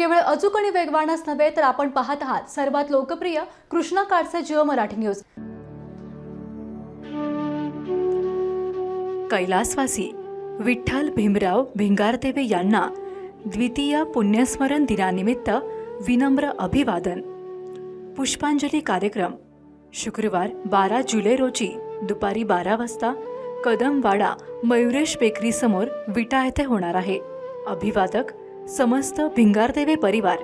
केवळ अचूक आणि वेगवानच नव्हे तर आपण पाहत आहात सर्वात लोकप्रिय कृष्णा काडचे जिओ मराठी न्यूज. कैलासवासी विठ्ठल भीमराव भिंगारदेवे यांना द्वितीय पुण्यस्मरण दिनानिमित्त विनम्र अभिवादन. पुष्पांजली कार्यक्रम. शुक्रवार बारा जुलै रोजी दुपारी बारा वाजता कदमवाडा मयुरेश बेकरीसमोर विटा येथे होणार आहे. अभिवादक समस्त भिंगारदेवे परिवार.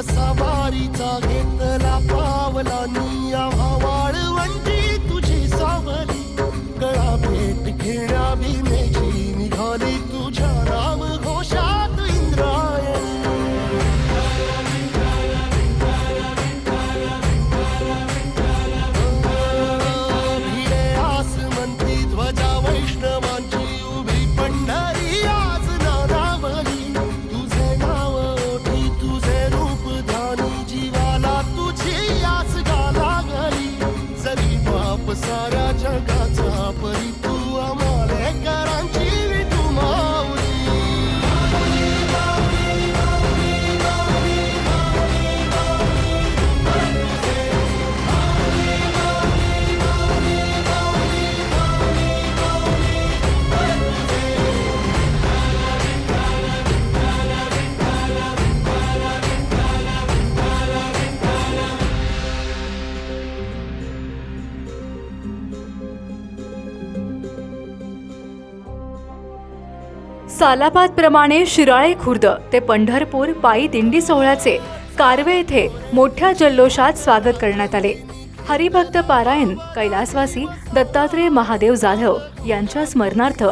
वसावारीचा घेतला सालाबाद प्रमाणे शिराळे खुर्द ते पंढरपूर पायी दिंडी सोहळ्याचे कारवे येथे मोठ्या जल्लोषात स्वागत करण्यात आले. हरिभक्त पारायण कैलासवासी दत्तात्रेय महादेव जाधव यांच्या स्मरणार्थ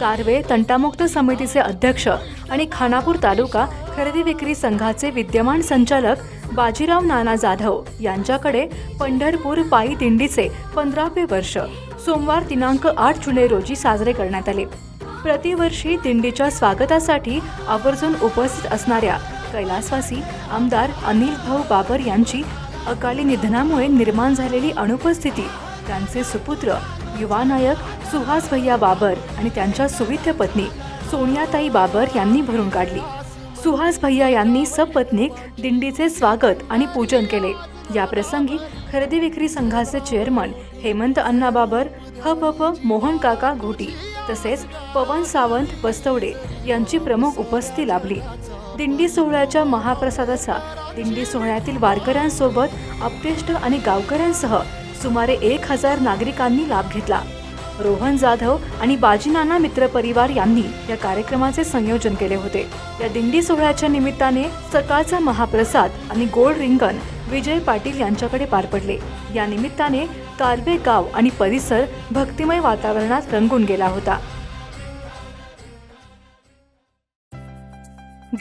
कारवे तंटामुक्त समितीचे अध्यक्ष आणि खानापूर तालुका खरेदी विक्री संघाचे विद्यमान संचालक बाजीराव नाना जाधव यांच्याकडे पंढरपूर पायी दिंडीचे पंधरावे वर्ष सोमवार दिनांक आठ जुलै रोजी साजरे करण्यात आले. प्रतिवर्षी दिंडीच्या स्वागतासाठी आवर्जून उपस्थित असणाऱ्या कैलासवासी आमदार अनिल भाऊ बाबर यांची अकाली निधनामुळे निर्माण झालेली अनुपस्थिती त्यांचे सुपुत्र युवा नायक सुहास भैया बाबर आणि त्यांच्या सुविद्य पत्नी सोनियाताई बाबर यांनी भरून काढली. सुहास भैया यांनी सपत्नीक दिंडीचे स्वागत आणि पूजन केले. या प्रसंगी खरेदी विक्री संघाचे चेअरमन हेमंत अण्णा बाबर ह प मोहन काका घोटी तसेच पवन सावंत बस्तवडे यांची प्रमुख उपस्थिती लाभली. दिंडी सोहळ्याच्या महाप्रसादाचा दिंडी सोहळ्यातील वारकऱ्यांसोबत अपतेष्ट आणि गावकऱ्यांसह सुमारे एक हजार नागरिकांनी लाभ घेतला. रोहन जाधव आणि बाजीनाना मित्र परिवार यांनी या कार्यक्रमाचे संयोजन केले होते. या दिंडी सोहळ्याच्या निमित्ताने सकाळचा महाप्रसाद आणि गोड रिंगण विजय पाटील यांच्याकडे पार पडले. या निमित्ताने कारवे गाव आणि परिसर भक्तिमय वातावरणात रंगून गेला होता.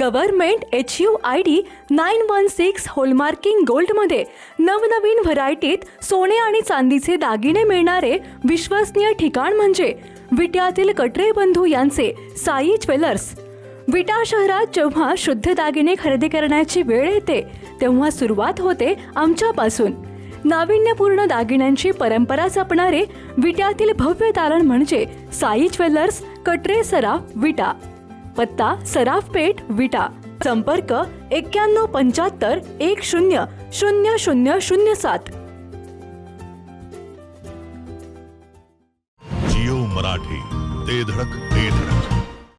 Government H U I D nine one six hallmarking गोल्डमध्ये नवनवीन व्हरायटीत सोने आणि चांदीचे दागिने मिळणारे विश्वसनीय ठिकाण म्हणजे विट्यातील कटरे बंधू यांचे साई ज्वेलर्स. विटा शहरात जेव्हा शुद्ध दागिने खरेदी करण्याची वेळ येते तेव्हा सुरुवात होते आमच्यापासून. नाविन्यपूर्ण दागिन्यांची परंपरा जपणारे विट्यातील भव्य तारण म्हणजे साई ज्वेलर्स कटरे सराफ विटा. पत्ता सराफ पेठ विटा. संपर्क एक्क्याण्णव पंच्याहत्तर एक शून्य शून्य शून्य शून्य सात.